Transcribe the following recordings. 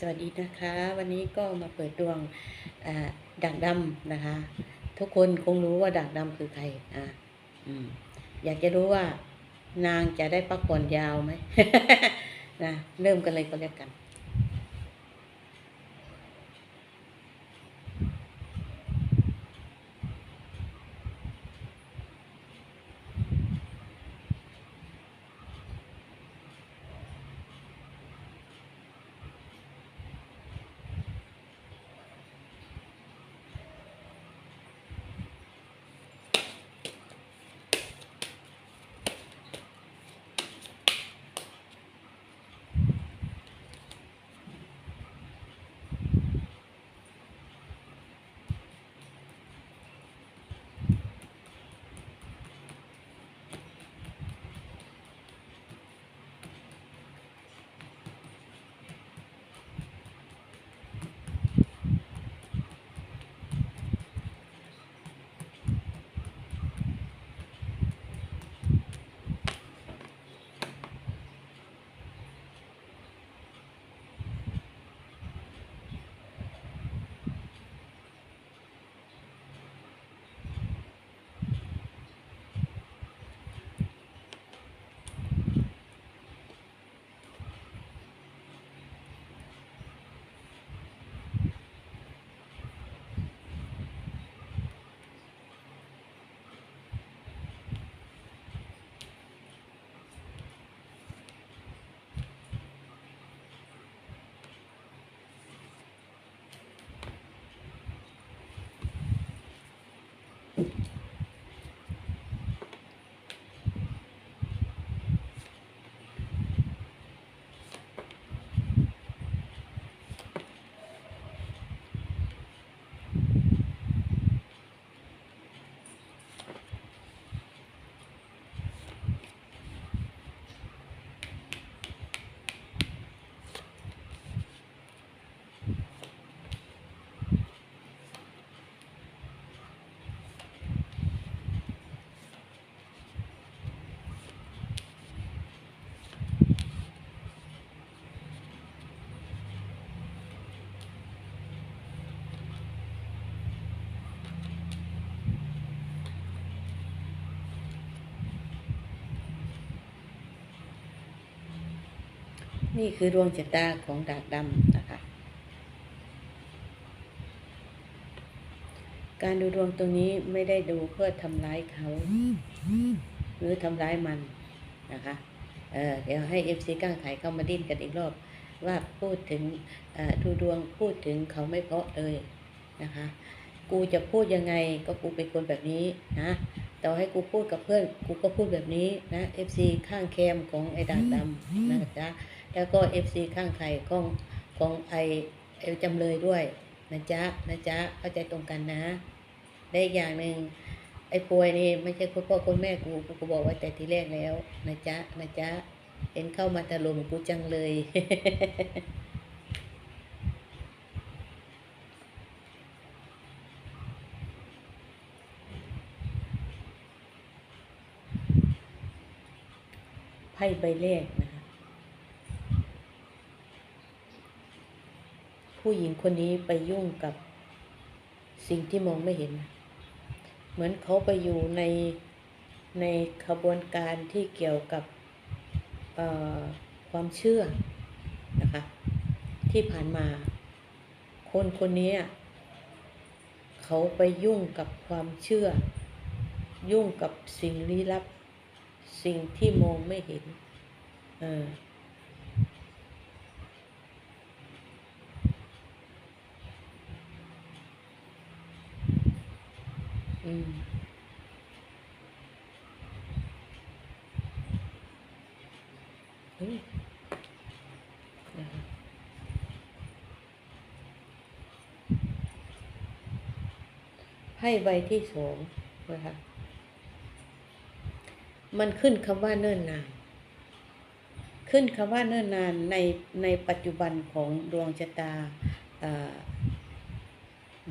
สวัสดีนะคะ วันนี้ก็มาเปิดดวงด่างดำนะคะ ทุกคนคงรู้ว่าด่างดำคือใครอ่าอือยากจะรู้ว่านางจะได้พักผ่อนยาวไหมนะเริ่มกันเลยก็แล้วกัน นี่คือดวงชะตาของดาบดำนะคะ การดูดวงตรงนี้ไม่ได้ดูเพื่อทำร้ายเขา หรือทำร้ายมันนะคะเเดี๋ยวให้เอฟซีก้างไขเข้ามาดิ้นกันอีกรอบ ว่าพูดถึงดูดวงพูดถึงเขาไม่เพราะเลยนะคะ กูจะพูดยังไงก็กูเป็นคนแบบนี้นะต่อให้กูพูดกับเพื่อน กูก็พูดแบบนี้นะเอฟซีข้างแคมของไอ้ดาบดำนะจ๊ะ แล้วก็เอฟซีข้างไข่ของของไอไอจำเลยด้วยนะจ๊ะนะจ๊ะเข้าใจตรงกันนะได้อีกอย่างหนึ่งไอ้ป่วยนี่ไม่ใช่คุณพ่อคุณแม่กูกูก็บอกไว้แต่ทีแรกแล้วนะจ๊ะนะจ๊ะเห็นเข้ามาถล่มกูจังเลย ไพ่ใบแรกนะคะ ผู้หญิงคนนี้ไปยุ่งกับสิ่งที่มองไม่เห็น เหมือนเขาไปอยู่ในในขบวนการที่เกี่ยวกับความเชื่อนะคะที่ผ่านมา คนคนนี้เขาไปยุ่งกับความเชื่อ ยุ่งกับสิ่งลี้ลับ สิ่งที่มองไม่เห็น เออ อืมเฮ้ใบที่สองนะคะมันขึ้นคำว่าเนิ่นนาน ขึ้นคำว่าเนิ่นนานในในปัจจุบันของดวงชะตา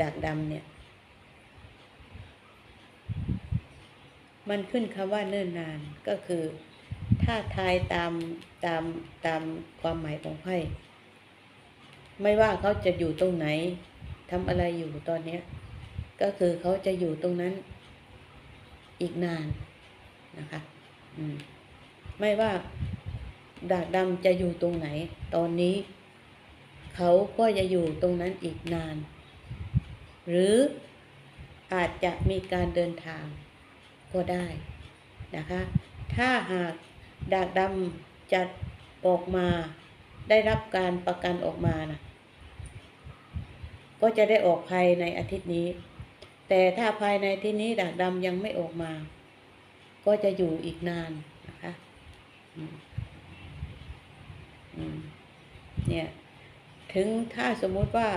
ดากดำเนี่ย มันขึ้นคำว่าเนิ่นนานก็คือ ถ้าทายตามตามตามความหมายของไพ่ไม่ว่าเขาจะอยู่ตรงไหนทำอะไรอยู่ตอนเนี้ยก็คือเขาจะอยู่ตรงนั้นอีกนานนะคะอืมไม่ว่าดากดำจะอยู่ตรงไหน ตอนนี้ เขาก็จะอยู่ตรงนั้นอีกนาน หรืออาจจะมีการเดินทาง ก็ได้นะคะ ถ้าหากดากดำจะออกมาได้รับการประกันออกมานะก็จะได้ออกภายในอาทิตย์นี้ แต่ถ้าภายในที่นี้ดากดำยังไม่ออกมา ก็จะอยู่อีกนานนะคะเนี่ยถึงถ้าสมมุติว่า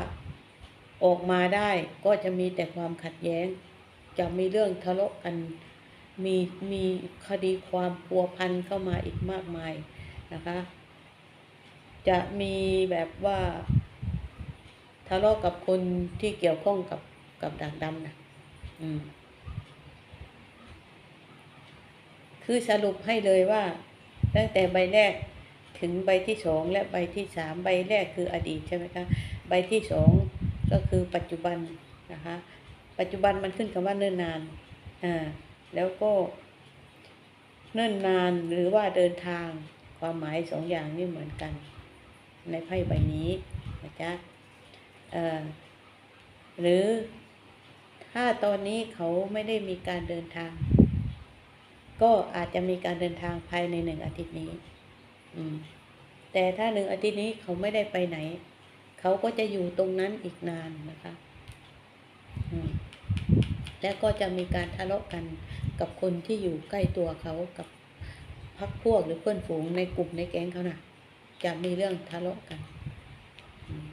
ออกมาได้ก็จะมีแต่ความขัดแย้ง จะมีเรื่องทะเลาะกัน มีมีคดีความพัวพันเข้ามาอีกมากมายนะคะ จะมีแบบว่าทะเลาะกับคนที่เกี่ยวข้องกับกับดักดำนะอืม คือสรุปให้เลยว่า ตั้งแต่ใบแรกถึงใบที่สองและใบที่สามใบแรกคืออดีตใช่ไหมคะ ใบที่สองก็คือปัจจุบันนะคะ ปัจจุบันมันขึ้นคำว่าเนิ่นนาน อ่า แล้วก็ เนิ่นนานหรือว่าเดินทางความหมายสองอย่างนี่เหมือนกัน ในไพ่ใบนี้นะจ๊ะหรือถ้าตอนนี้เขาไม่ได้มีการเดินทาง ก็อาจจะมีการเดินทางภายในหนึ่งอาทิตย์นี้แต่ถ้าหนึ่งอาทิตย์นี้เขาไม่ได้ไปไหน เขาก็จะอยู่ตรงนั้นอีกนานนะคะ และก็จะมีการทะเลาะกันกับคนที่อยู่ใกล้ตัวเขากับพักพวกหรือเพื่อนฝูงในกลุ่มในแก๊งเขานะ่ะ จะมีเรื่องทะเลาะกันอืม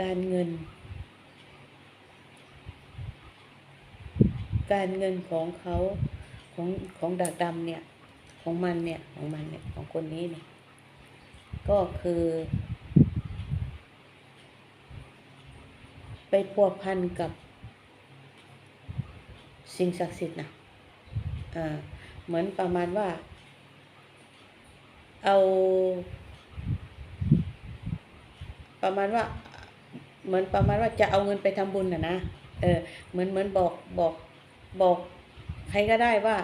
การเงิน การเงินของเขาของของดากดำเนี่ย ของมันเนี่ยของมันเนี่ยของคนนี้เนี่ยก็คือ ไปพัวพันกับสิ่งศักดิ์สิทธิ์นะอ่าเหมือนประมาณว่า เอา ประมาณว่า เหมือนประมาณว่าจะเอาเงินไปทำบุญนะนะเออเหมือนเหมือนบอกบอกบอกใครก็ได้ว่า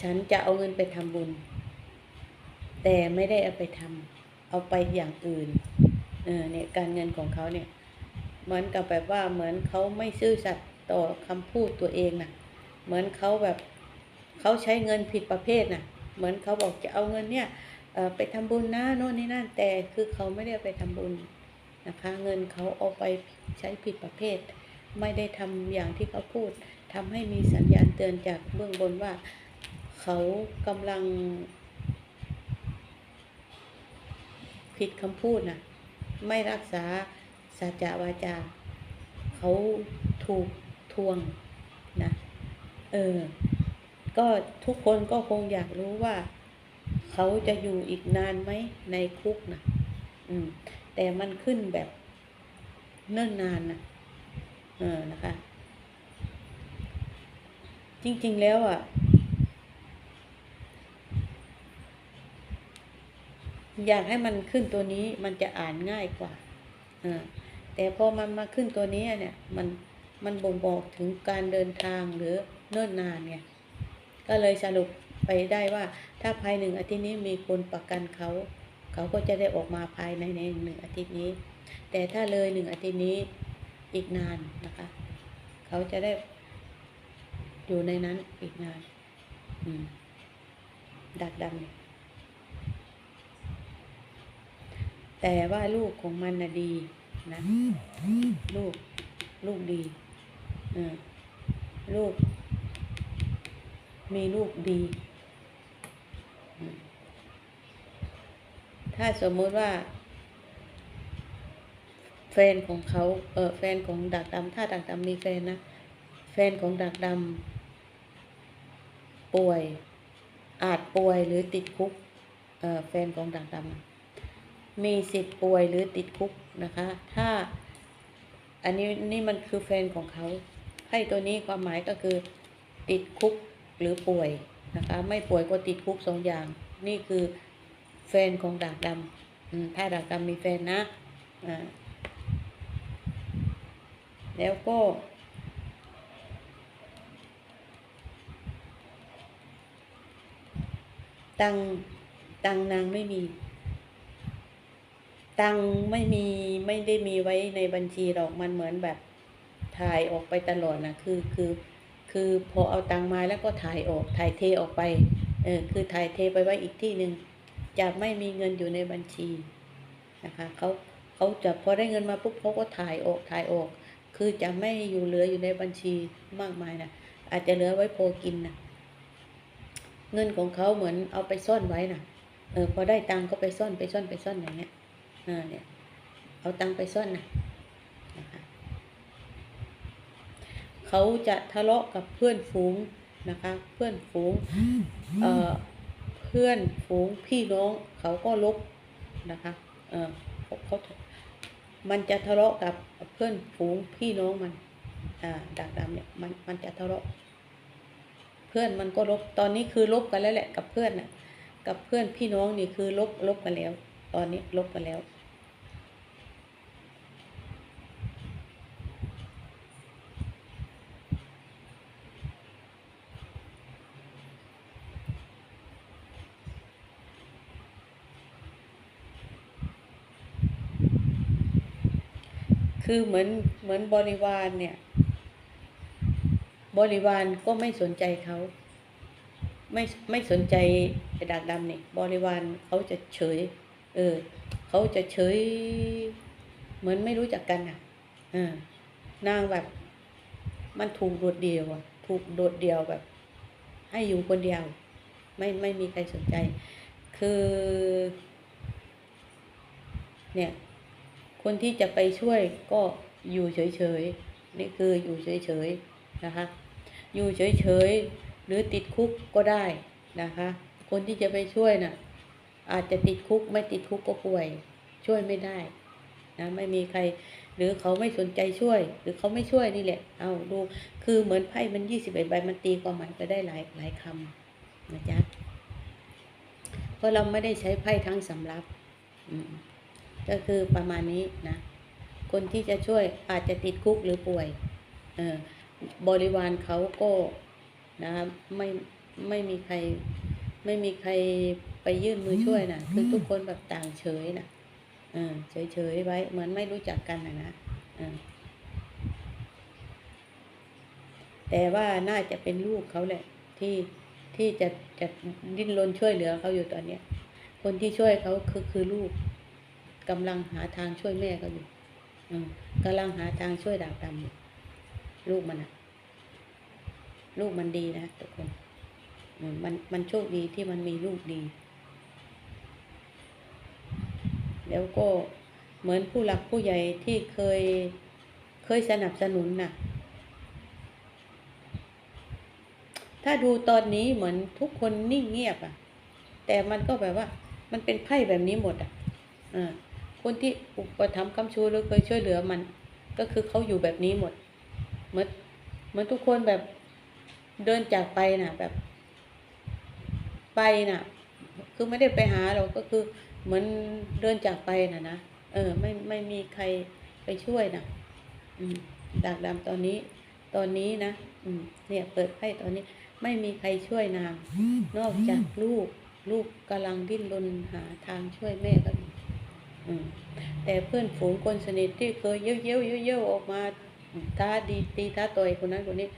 ฉันจะเอาเงินไปทำบุญ แต่ไม่ได้เอาไปทำเอาไปอย่างอื่นเออเนี่ยการเงินของเขาเนี่ย เหมือนกับแบบว่าเหมือนเขาไม่ซื่อสัตย์ต่อคำพูดตัวเองนะเหมือนเขาแบบเขาใช้เงินผิดประเภทนะเหมือนเขาบอกจะเอาเงินเนี่ยไปทำบุญนะโน่นนี่นั่นแต่คือเขาไม่ได้ไปทำบุญ นะคะ เงินเขาเอาไปใช้ผิดประเภท ไม่ได้ทำอย่างที่เขาพูดทำให้มีสัญญาณเตือนจากเบื้องบนว่า เขากำลัง ผิดคำพูดนะไม่รักษาสัจจาวาจา เขาถูกทวงนะเออ ก็ทุกคนก็คงอยากรู้ว่า เขาจะอยู่อีกนานไหมในคุกนะอืม แต่มันขึ้นแบบเนิ่นนานนะเออนะคะ จริงๆแล้วอะ อยากให้มันขึ้นตัวนี้มันจะอ่านง่ายกว่าเออแต่พอมันมาขึ้นตัวนี้เนี่ย มันมันบ่งบอกถึงการเดินทางหรือเนิ่นนานไงก็เลยสรุปไปได้ว่าถ้าภายหนึ่งอาทิตย์นี้มีคนประกันเขา เขาก็จะได้ออกมาภายในในหนึ่งอาทิตย์นี้ แต่ถ้าเลยหนึ่งอาทิตย์นี้อีกนานนะคะ เขาจะได้อยู่ในนั้นอีกนาน ดักดำเนี่ยแต่ว่าลูกของมันนะดีนะ ลูก ลูกดีเออลูก มีลูกดีอืม ถ้าสมมติว่า แฟนของเขาเออแฟนของดักดำถ้าดักดำมีแฟนนะ แฟนของดักดำป่วย อาจป่วยหรือติดคุกเออแฟนของดักดำมีสิทธิ์ป่วยหรือติดคุกนะคะ ถ้า อันนี้นี่มันคือแฟนของเขา ให้ตัวนี้ความหมายก็คือ ติดคุกหรือป่วยนะคะ ไม่ป่วยก็ติดคุกสองอย่าง นี่คือ แฟนของดากดำถ้าดากดำมีแฟนนะแล้วก็ ตังตังนางไม่มี ตังไม่มีไม่ได้มีไว้ในบัญชีหรอกมันเหมือนแบบถ่ายออกไปตลอดนะคือคือคือพอเอาตังมาแล้วก็ถ่ายออกถ่ายเทออกไปเออคือถ่ายเทไปไว้อีกที่หนึ่ง จะไม่มีเงินอยู่ในบัญชีนะคะเขาเขาจะพอได้เงินมาปุ๊บเขาก็ถ่ายออกถ่ายออก คือจะไม่อยู่เหลืออยู่ในบัญชีมากมายนะอาจจะเหลือไว้พอกินนะเงินของเขาเหมือนเอาไปซ่อนไว้นะเออพอได้ตังก็ไปซ่อนไปซ่อนไปซ่อนอย่างเงี้ยเออเนี่ยเอาตังไปซ่อนนะนะคะเขาจะทะเลาะกับเพื่อนฝูงนะคะ เพื่อนฝูงเอ่อ พื่อนฝูงพี่น้องเขาก็ลบนะคะเออเขาเขามันจะทะเลาะกับเพื่อนฝูงพี่น้องมันอ่าดักดำเนี่ยมันมันจะทะเลาะ เพื่อนมันก็ลบตอนนี้คือลบกันแล้วแหละกับเพื่อนน่ะกับเพื่อนพี่น้องนี่คือลบลบกันแล้ว ตอนนี้ลบกันแล้ว คือเหมือนเหมือนบริวารเนี่ย บริวารก็ไม่สนใจเขา ไม่ไม่สนใจไอ้ดากดำเนี่ยบริวารเขาจะเฉย เออเขาจะเฉย เหมือนไม่รู้จักกันอะเออนางแบบ มันถูกโดดเดี่ยวอะ ถูกโดดเดี่ยวแบบ ให้อยู่คนเดียว ไม่ไม่มีใครสนใจ คือ เนี่ย คนที่จะไปช่วยก็อยู่เฉยๆนี่คืออยู่เฉยๆนะคะ อยู่เฉยๆหรือติดคุกก็ได้นะคะ คนที่จะไปช่วยน่ะอาจจะติดคุกไม่ติดคุกก็ป่วย ช่วยไม่ได้นะไม่มีใคร หรือเขาไม่สนใจช่วย หรือเขาไม่ช่วยนี่แหละ เอาดูคือเหมือนไพ่มันยี่สิบเอ็ดใบมันตีความหมายไปได้หลายหลายคำนะจ๊ะเพราะเราไม่ได้ใช้ไพ่ทั้งสำรับ อืม ก็คือประมาณนี้นะ คนที่จะช่วยอาจจะติดคุกหรือป่วยเออบริวารเขาก็นะไม่ไม่มีใครไม่มีใครไปยื่นมือช่วยนะคือทุกคนแบบต่างเฉยนะเออเฉยเฉยๆไว้เหมือนไม่รู้จักกันนะนะเออแต่ว่าน่าจะเป็นลูกเขาแหละ ที่ที่จะจะดิ้นรนช่วยเหลือเขาอยู่ตอนเนี้ยคนที่ช่วยเขาคือคือลูก กำลังหาทางช่วยแม่เขาอยู่อืมกำลังหาทางช่วยดาบดำอยู่ลูกมันอะลูกมันดีนะทุกคนมันมันโชคดีที่มันมีลูกดี แล้วก็เหมือนผู้หลักผู้ใหญ่ที่เคยเคยสนับสนุนน่ะ ถ้าดูตอนนี้เหมือนทุกคนนิ่งเงียบอะแต่มันก็แบบว่า มันเป็นไพ่แบบนี้หมดอะอ่า คนที่อุปถัมภ์คำชูหรือเคยช่วยเหลือมัน ก็คือเขาอยู่แบบนี้หมด เหมือนเหมือนทุกคนแบบเดินจากไปน่ะ แบบ ไปน่ะ คือไม่ได้ไปหาเราก็คือเหมือนเดินจากไปน่ะนะเออ ไม่ไม่มีใครไปช่วยน่ะ อืมดากดำตอนนี้ ตอนนี้นะอืมเนี่ยเปิดไพ่ตอนนี้ ไม่มีใครช่วยนาง นอกจากลูก ลูกกำลังดิ้นรนหาทางช่วยแม่ก็ แต่เพื่อนฝูงคนสนิทที่เคยเย้ยวเย้ยวเย้ยวเย้ยวออกมาท้าดีตีท้าต่อยคนนั้นคนนี้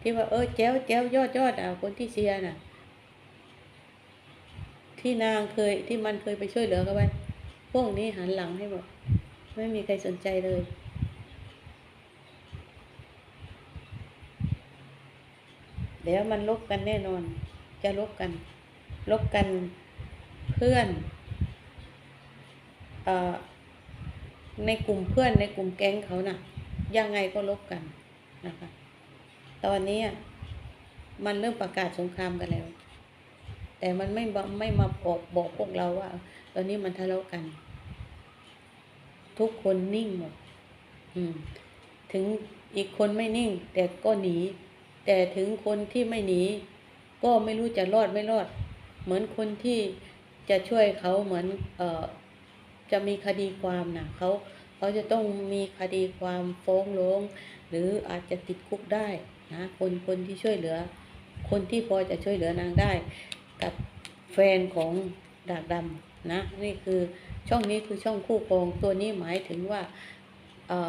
ที่ว่าเออแจ้วแจ้วยอดยอดอะคนที่เชียร์น่ะ ที่นางเคยที่มันเคยไปช่วยเหลือเขาไว้พวกนี้หันหลังให้หมดไม่มีใครสนใจเลยเดี๋ยวมันลบกันแน่นอน จะลบกัน ลบกันเพื่อน ในกลุ่มเพื่อนในกลุ่มแก๊งเขาน่ะ ยังไงก็ลบกันนะคะ ตอนนี้มันเริ่มประกาศสงครามกันแล้ว แต่มันไม่ไม่มาบอกบอกพวกเราว่า ตอนนี้มันทะเลาะกัน ทุกคนนิ่งหมดอืม ถึงอีกคนไม่นิ่ง แต่ก็หนี แต่ถึงคนที่ไม่หนี ก็ไม่รู้จะรอดไม่รอด เหมือนคนที่จะช่วยเขาเหมือน เอ่อ จะมีคดีความนะเขาเขาจะต้องมีคดีความฟ้องร้องหรืออาจจะติดคุกได้นะคนคนที่ช่วยเหลือ คนที่พอจะช่วยเหลือนางได้ กับแฟนของดาบดำนะนี่คือช่องนี้คือช่องคู่ครองตัวนี้หมายถึงว่าเอ่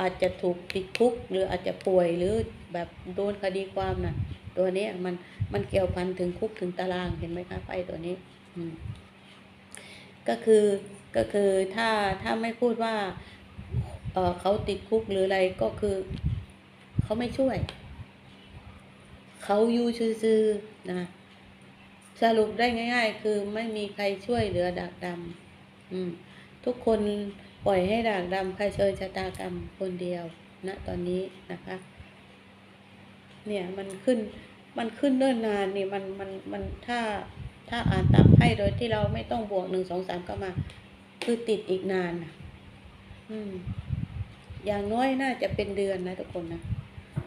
อาจจะถูกติดคุก หรืออาจจะป่วยหรือแบบโดนคดีความนะตัวนี้มันมันเกี่ยวพันถึงคุกถึงตารางเห็นไหมคะไฟตัวนี้ อืม ก็คือก็คือถ้าถ้าไม่พูดว่าเออเขาติดคุกหรืออะไรก็คือเขาไม่ช่วย เขาอยู่ซื่อๆนะสรุปได้ง่าย ๆ คือไม่มีใครช่วยเหลือดากดำทุกคนปล่อยให้ดากดำเผชิญชะตากรรมคนเดียวณตอนนี้นะคะ เนี่ยมันขึ้นมันขึ้นเนิ่นนานนี่มันมันมันถ้า ถ้าอ่านตามไพ่โดยที่เราไม่ต้องบวกหนึ่งสองสามก็มา คือติดอีกนานนะอืม อย่างน้อยน่าจะเป็นเดือนนะทุกคนนะ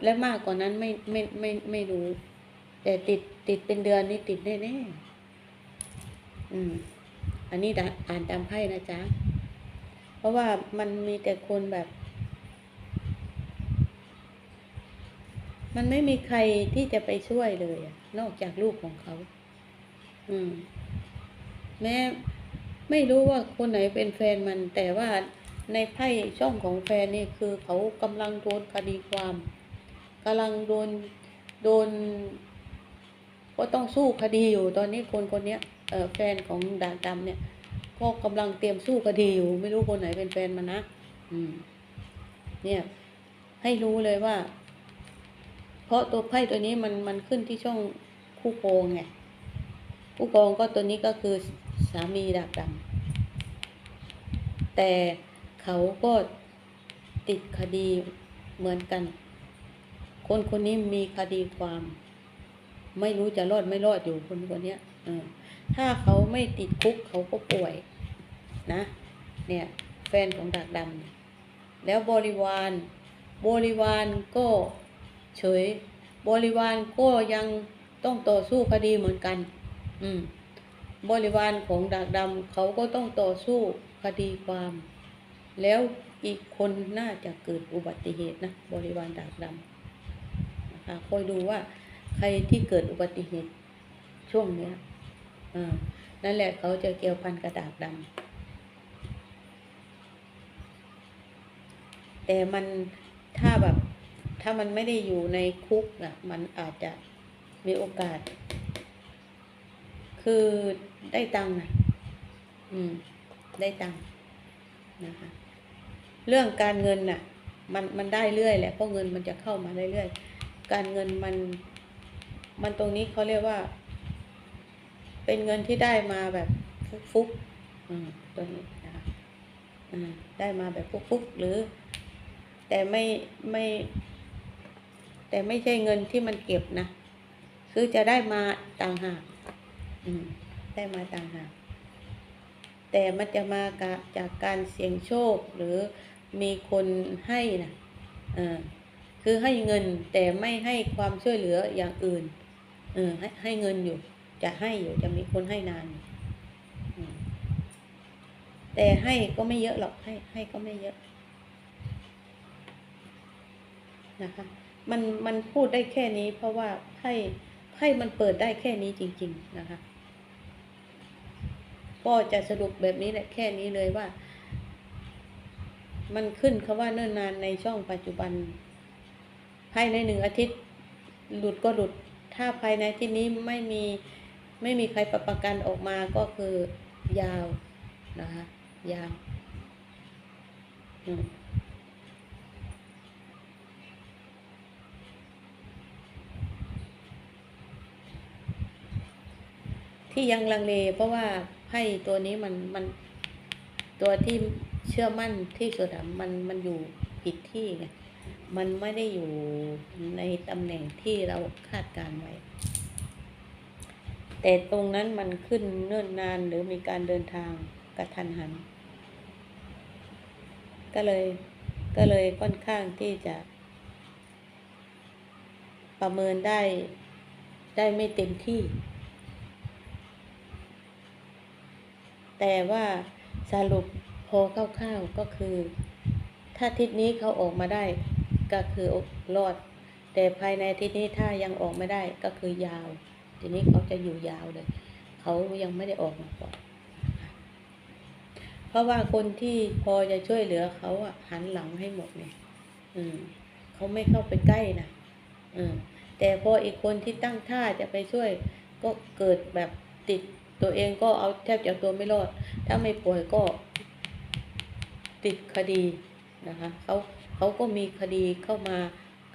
และมากกว่านั้นไม่ไม่ไม่ไม่รู้ แต่ติดติดเป็นเดือนนี่ติดแน่แน่ๆอืม อันนี้อ่านตามไพ่นะจ๊ะ เพราะว่ามันมีแต่คนแบบ มันไม่มีใครที่จะไปช่วยเลย นอกจากลูกของเขา แม้ไม่รู้ว่าคนไหนเป็นแฟนมัน แต่ว่าในไพ่ช่องของแฟนนี่คือเขากำลังโดนคดีความกำลังโดนโดน ก็ต้องสู้คดีอยู่ ตอนนี้คนคนนี้แฟนของดาดำเนี่ย ก็กำลังเตรียมสู้คดีอยู่ ไม่รู้คนไหนเป็นแฟนมันนะอืม เนี่ย ให้รู้เลยว่า เพราะตัวไพ่ตัวนี้มันมันขึ้นที่ช่องคู่โกงไง ผู้กองก็ตัวนี้ก็คือสามีดาบดำแต่เขาก็ติดคดีเหมือนกัน คนคนนี้มีคดีความ ไม่รู้จะรอดไม่รอดอยู่คนคนนี้ถ้าเขาไม่ติดคุกเขาก็ป่วยนะ เนี่ยแฟนของดาบดำแล้วบริวารบริวารก็เฉย บริวารก็ยังต้องต่อสู้คดีเหมือนกัน อืม บริวารของดาบดำเขาก็ต้องต่อสู้คดีความ แล้วอีกคนน่าจะเกิดอุบัติเหตุนะบริวารดาบดำนะคะคอยดูว่าใครที่เกิดอุบัติเหตุช่วงเนี้ยอ่านั่นแหละเขาจะเกี่ยวพันกระดาบดำแต่มันถ้าแบบ ถ้ามันไม่ได้อยู่ในคุกนะมันอาจจะมีโอกาส คือได้ตังค์นะอืม ได้ตังค์นะคะ เรื่องการเงินน่ะ มันมันได้เรื่อยแหละเพราะเงินมันจะเข้ามาเรื่อยๆการเงินมัน มันตรงนี้เขาเรียกว่า เป็นเงินที่ได้มาแบบฟุกๆอืมตัวนี้นะคะอืมได้มาแบบฟุกๆหรือ แต่ไม่ไม่ แต่ไม่ใช่เงินที่มันเก็บนะคือจะได้มาต่างหาก ได้มาต่างหากแต่มันจะมากะจากการเสี่ยงโชคหรือมีคนให้นะคือให้เงินแต่ไม่ให้ความช่วยเหลืออย่างอื่นเออให้ให้เงินอยู่ จะให้อยู่จะมีคนให้นาน แต่ให้ก็ไม่เยอะหรอกให้ให้ก็ไม่เยอะนะคะมันมันพูดได้แค่นี้เพราะว่าไพ่ไพ่มันเปิดได้แค่นี้จริง ๆ นะคะ ก็จะสรุปแบบนี้แหละแค่นี้เลยว่า มันขึ้นคำว่าเนิ่นนานในช่องปัจจุบัน ภายในหนึ่งอาทิตย์ หลุดก็หลุด ถ้าภายในที่นี้ไม่มีไม่มีใครประประกันออกมาก็คือยาวนะคะยาวที่ยังลังเลเพราะว่า ไพ่ตัวนี้มันมันตัวที่เชื่อมั่นที่สุดอะมันมันอยู่ผิดที่ไงมันไม่ได้อยู่ในตำแหน่งที่เราคาดการไว้ แต่ตรงนั้นมันขึ้นเนิ่นนานหรือมีการเดินทางกระทันหัน ก็เลยก็เลยค่อนข้างที่จะ ประเมินได้ได้ไม่เต็มที่ แต่ว่าสรุปพอคร่าวๆก็คือ ถ้าทิศนี้เขาออกมาได้ก็คือรอด แต่ภายในทิศนี้ถ้ายังออกไม่ได้ก็คือยาว ทีนี้เขาจะอยู่ยาวเลย เขายังไม่ได้ออกมาก่อนเพราะว่าคนที่พอจะช่วยเหลือเขาอะหันหลังให้หมดเนี่ยอืมเขาไม่เข้าไปใกล้นะอืมแต่พออีกคนที่ตั้งท่าจะไปช่วย ก็เกิดแบบ ติดตัวเองก็เอาแทบจะตัวไม่รอด ถ้าไม่ป่วยก็ติดคดีนะคะเขาเขาก็มีคดีเข้ามา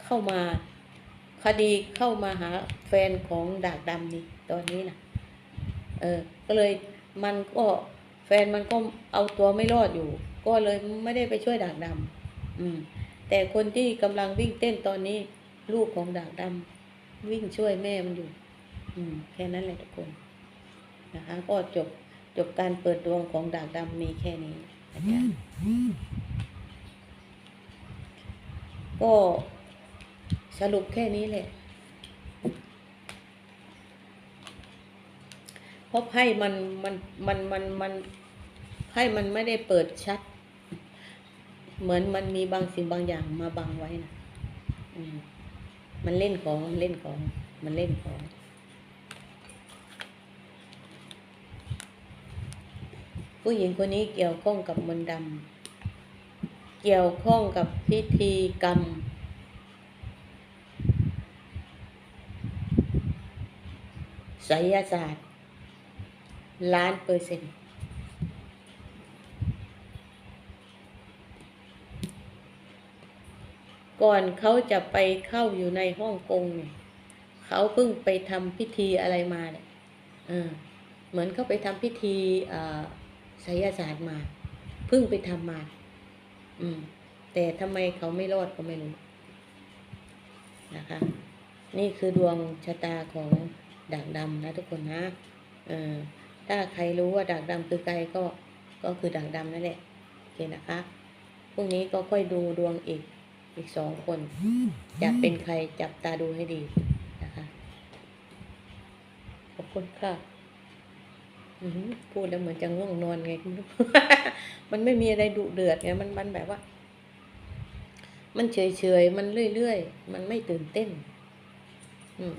เข้ามาคดีเข้ามาหาแฟนของดากดำนี่ตอนนี้นะเออก็เลยมันก็แฟนมันก็เอาตัวไม่รอดอยู่ ก็เลยไม่ได้ไปช่วยดากดำอืมแต่คนที่กำลังวิ่งเต้นตอนนี้ ลูกของดากดำวิ่งช่วยแม่มันอยู่ อืมแค่นั้นแหละทุกคน นะคะ ก็จบจบการเปิดดวงของดากดำมีแค่นี้นะจ๊ะก็สรุปแค่นี้แหละเพราะไพ่มันมันมันมันมันไพ่มันไม่ได้เปิดชัด เหมือนมันมีบางสิ่งบางอย่างมาบังไว้นะมมันเล่นของมันเล่นของ มันเล่นของ ผู้หญิงคนนี้เกี่ยวข้องกับมนต์ดำ เกี่ยวข้องกับพิธีกรรม ไสยศาสตร์ ล้านเปอร์เซ็นต์ก่อนเขาจะไปเข้าอยู่ในฮ่องกงเนี่ยเขาเพิ่งไปทำพิธีอะไรมาเนี่ยเออเหมือนเขาไปทำพิธีอ่อ ไสยศาสตร์มาเพิ่งไปทำมา อืม แต่ทำไมเขาไม่รอดก็ไม่รู้นะคะ นี่คือดวงชะตาของด่างดำนะทุกคนนะเออถ้าใครรู้ว่าด่างดำคือใครก็ก็คือด่างดำนั่นแหละโอเคนะคะพรุ่งนี้ก็ค่อยดูดวงอีกอีกสองคนจะเป็นใครจับตาดูให้ดีนะคะขอบคุณค่ะ พูดแล้วเหมือนจะง่วงนอนไงคุณมันไม่มีอะไรดุเดือดไงมันมันแบบว่า มันเฉยเฉยๆมันเรื่อยๆมันไม่ตื่นเต้น อืม